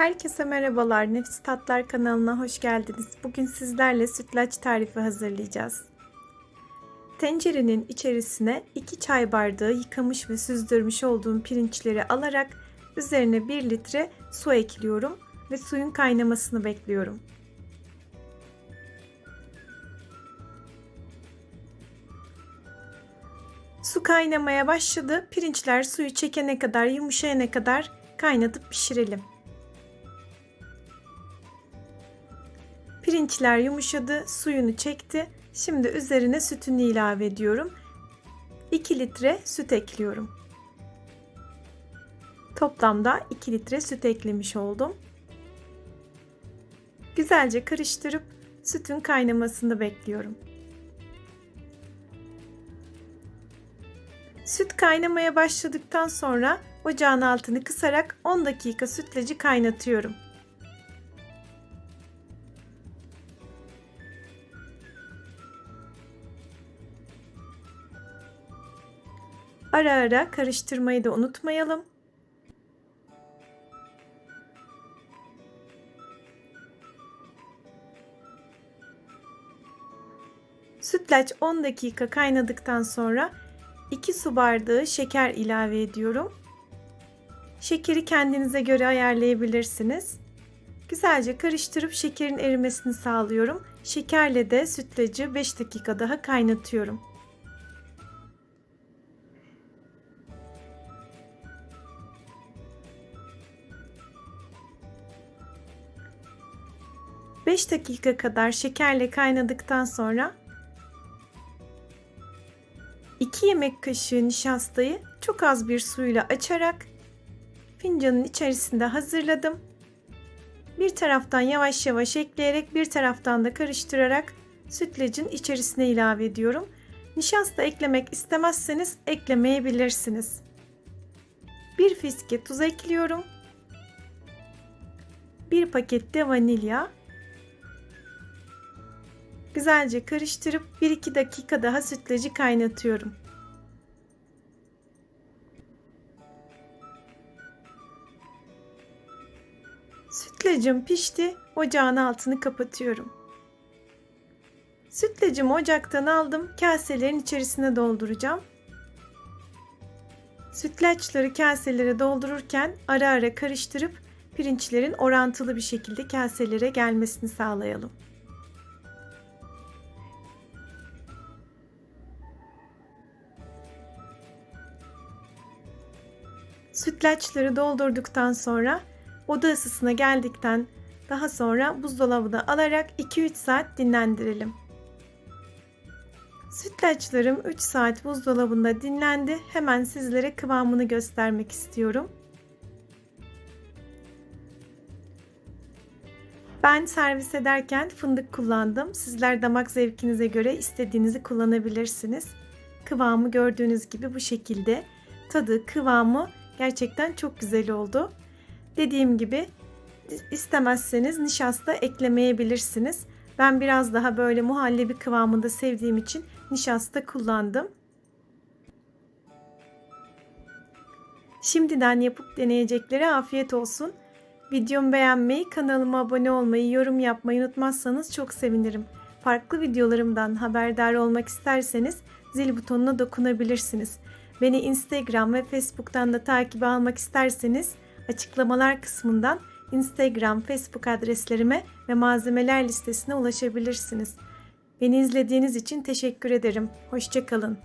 Herkese merhabalar. Nefis Tatlar kanalına hoş geldiniz. Bugün sizlerle sütlaç tarifi hazırlayacağız. Tencerenin içerisine 2 çay bardağı yıkamış ve süzdürmüş olduğum pirinçleri alarak üzerine 1 litre su ekliyorum ve suyun kaynamasını bekliyorum. Su kaynamaya başladı. Pirinçler suyu çekene kadar, yumuşayana kadar kaynatıp pişirelim. Pirinçler yumuşadı, suyunu çekti. Şimdi üzerine sütünü ilave ediyorum. 2 litre süt ekliyorum. Toplamda 2 litre süt eklemiş oldum. Güzelce karıştırıp sütün kaynamasını bekliyorum. Süt kaynamaya başladıktan sonra ocağın altını kısarak 10 dakika sütlacı kaynatıyorum. Ara ara karıştırmayı da unutmayalım. Sütlaç 10 dakika kaynadıktan sonra 2 su bardağı şeker ilave ediyorum. Şekeri kendinize göre ayarlayabilirsiniz. Güzelce karıştırıp şekerin erimesini sağlıyorum. Şekerle de sütlacı 5 dakika daha kaynatıyorum. 5 dakika kadar şekerle kaynadıktan sonra 2 yemek kaşığı nişastayı çok az bir suyla açarak fincanın içerisinde hazırladım. Bir taraftan yavaş yavaş ekleyerek bir taraftan da karıştırarak sütlacın içerisine ilave ediyorum. Nişasta eklemek istemezseniz eklemeyebilirsiniz. Bir fiske tuz ekliyorum. Bir paket de vanilya Güzelce karıştırıp 1-2 dakika daha sütlacı kaynatıyorum. Sütlacım pişti. Ocağın altını kapatıyorum. Sütlacımı ocaktan aldım. Kaselerin içerisine dolduracağım. Sütlaçları kaselere doldururken ara ara karıştırıp pirinçlerin orantılı bir şekilde kaselere gelmesini sağlayalım. Sütlaçları doldurduktan sonra oda ısısına geldikten daha sonra buzdolabına alarak 2-3 saat dinlendirelim. Sütlaçlarım 3 saat buzdolabında dinlendi. Hemen sizlere kıvamını göstermek istiyorum. Ben servis ederken fındık kullandım. Sizler damak zevkinize göre istediğinizi kullanabilirsiniz. Kıvamı gördüğünüz gibi bu şekilde. Tadı, kıvamı Gerçekten çok güzel oldu. Dediğim gibi istemezseniz nişasta eklemeyebilirsiniz. Ben biraz daha böyle muhallebi kıvamında sevdiğim için nişasta kullandım. Şimdiden yapıp deneyeceklere afiyet olsun. Videomu beğenmeyi, kanalıma abone olmayı, yorum yapmayı unutmazsanız çok sevinirim. Farklı videolarımdan haberdar olmak isterseniz zil butonuna dokunabilirsiniz. Beni Instagram ve Facebook'tan da takip almak isterseniz açıklamalar kısmından Instagram, Facebook adreslerime ve malzemeler listesine ulaşabilirsiniz. Beni izlediğiniz için teşekkür ederim. Hoşçakalın.